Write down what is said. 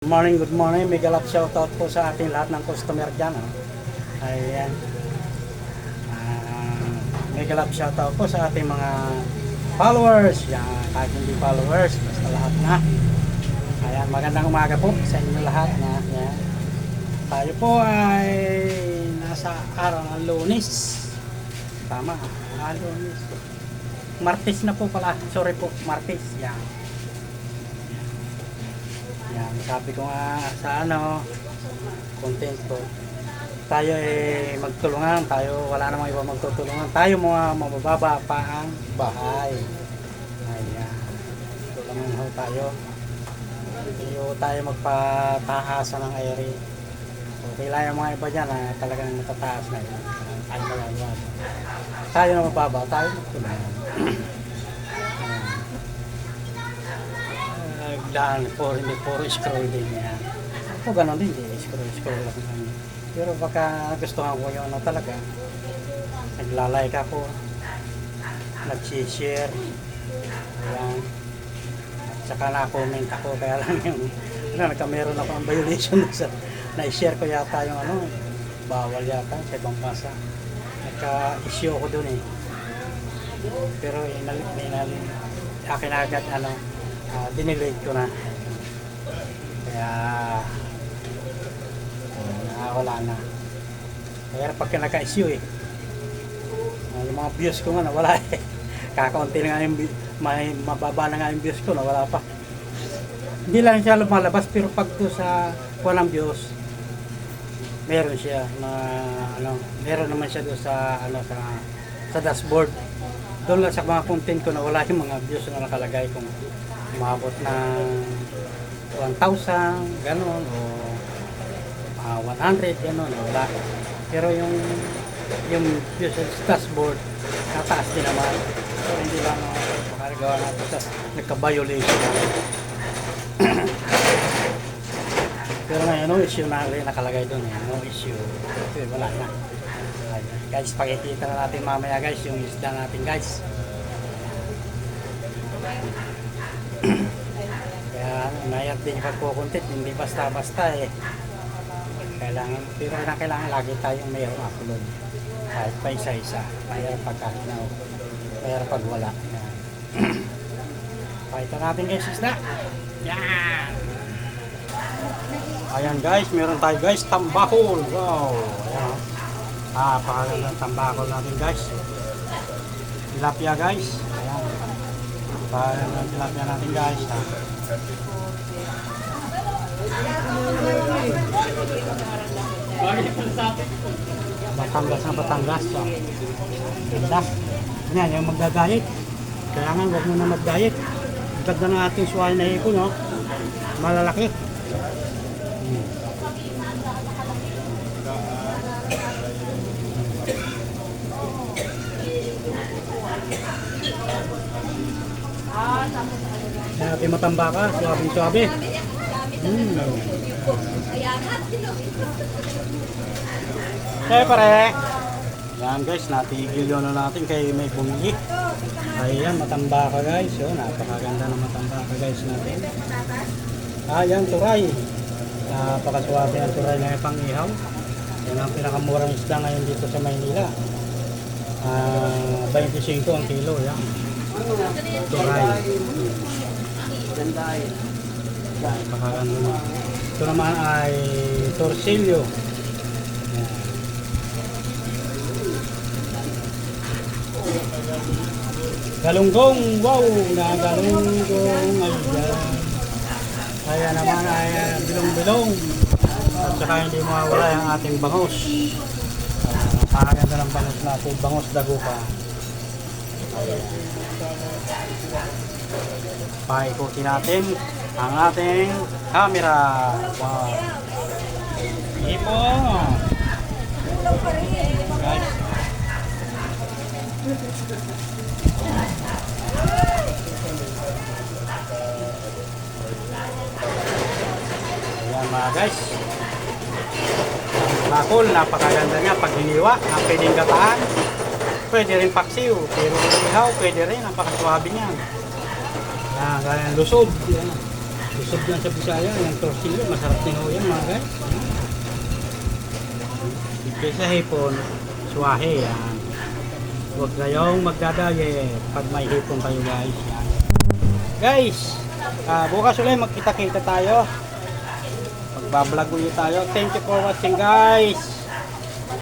Good morning, good morning. May galap shoutout po sa ating lahat ng customer dyan. Oh. Ayan. Ah, may galap shoutout po sa ating mga followers. Yan, kahit hindi followers, basta lahat na. Ayan, magandang umaga po sa inyo lahat. Na, yan. Tayo po ay nasa araw ng lunes. Tama, ah, lunes. Martes na po pala. Sorry po, Martes. Yan. Yan, sabi ko nga sa ano, content ko. Tayo eh magtulungan, tayo wala namang iba magtutulungan. Tayo mga mabababa pa ang bahay. Ayan. Tulungan ho tayo. Hindi tayo magpatahasa ng ere. Okay lang yung mga iba dyan na talagang matataas na yun. Tayo magagawa. Tayo na mababa, tayo magtulungan. Nagdaan po, hindi puro scroll din yan. O ganun din, di scroll, scroll lang naman. Pero baka gustuhan ko yung ano talaga, naglalike ako, nag-share, ayan. At saka na-comment ako, kaya lang yung, ano, nagkameron ako ng violation sa, na-share ko yata yung ano, bawal yata sa ibang bansa. Nagka-issue ako dun eh. Pero inal, inal, akin agad ano, uh, dinelete ko na. Kaya, uh, wala na. Kaya pagka naka-issue eh, uh, yung mga views ko nga nawala eh. Kakaunti na nga yung, may mababa na nga yung views ko, nawala pa. Hindi lang siya lumalabas, pero pag to sa walang views, meron siya na ano, meron naman siya doon sa ano sa sa dashboard. Doon lang sa mga content ko na wala yung mga views na nakalagay kung umabot ng 1,000, gano'n, o ah, 100, gano'n, wala. Pero yung yung views sa dashboard, nataas din naman. So, hindi lang uh, makaragawa natin sa nagka-violation. Pero ngayon, no issue na nakalagay doon eh. No issue. Okay, wala na. Guys, pakikita na natin mamaya guys yung isda natin guys. Kaya mayat din pagkukuntit, hindi basta-basta eh. Kailangan, pero na kailangan lagi tayong mayroong upload. Kahit pa isa-isa. Mayroon pag kahit na pag wala. Pakita natin guys isda. Yan! Ayan guys, meron tayo guys, tambakol. Wow! Ayan. Ah, pakagandang tambakol natin guys. Tilapia guys. Ayan. Pakagandang tilapia natin guys. Ha. Batangas na Batangas. So. Ganda. Yan, yung magdadayet. Kailangan huwag mo na mag-diet. Ang Ganda ng ating suway na hiko, no? Malalaki. Hmm. Natin matambaka, suwabing-suwabe. Hmm. Kaya pare. Yan guys, natigil yun na natin kay may bumili. Ayan, matambaka guys. So, napakaganda ng matambaka guys natin. Ah, yan, turay. Napakaswabe ang turay na pang ihaw. Yan ang pinakamurang isda ngayon dito sa Maynila. Ah, 25 ang kilo, yan. Turay. Ganda eh. Napakaganda na. Ito naman ay torsilyo. Galunggong, wow, na galunggong, ayan. Kaya naman ay uh, bilong-bilong. At saka hindi mawawala yung ating bangus. Uh, Napakaganda ng bangus natin, bangus dagupa. Ayan. Paikutin natin ang ating camera. Wow. Ipo. Guys. Ayan mga guys. Ang bakol, napakaganda niya. Pag hiniwa, ang pwedeng gataan. Pwede rin paksiw. Pero ihaw, pwede rin. Napakaswabe niya. Yan, gaya ng lusog. Yan. Usog lang sa Bisaya, yung torsilyo, masarap din ho yan mga guys. Kaysa hipon, suwahe yan. Huwag kayong magdadayet pag may hipon kayo guys. Yan. Guys, ah, bukas ulit magkita-kita tayo. Magbablog ulit tayo. Thank you for watching guys.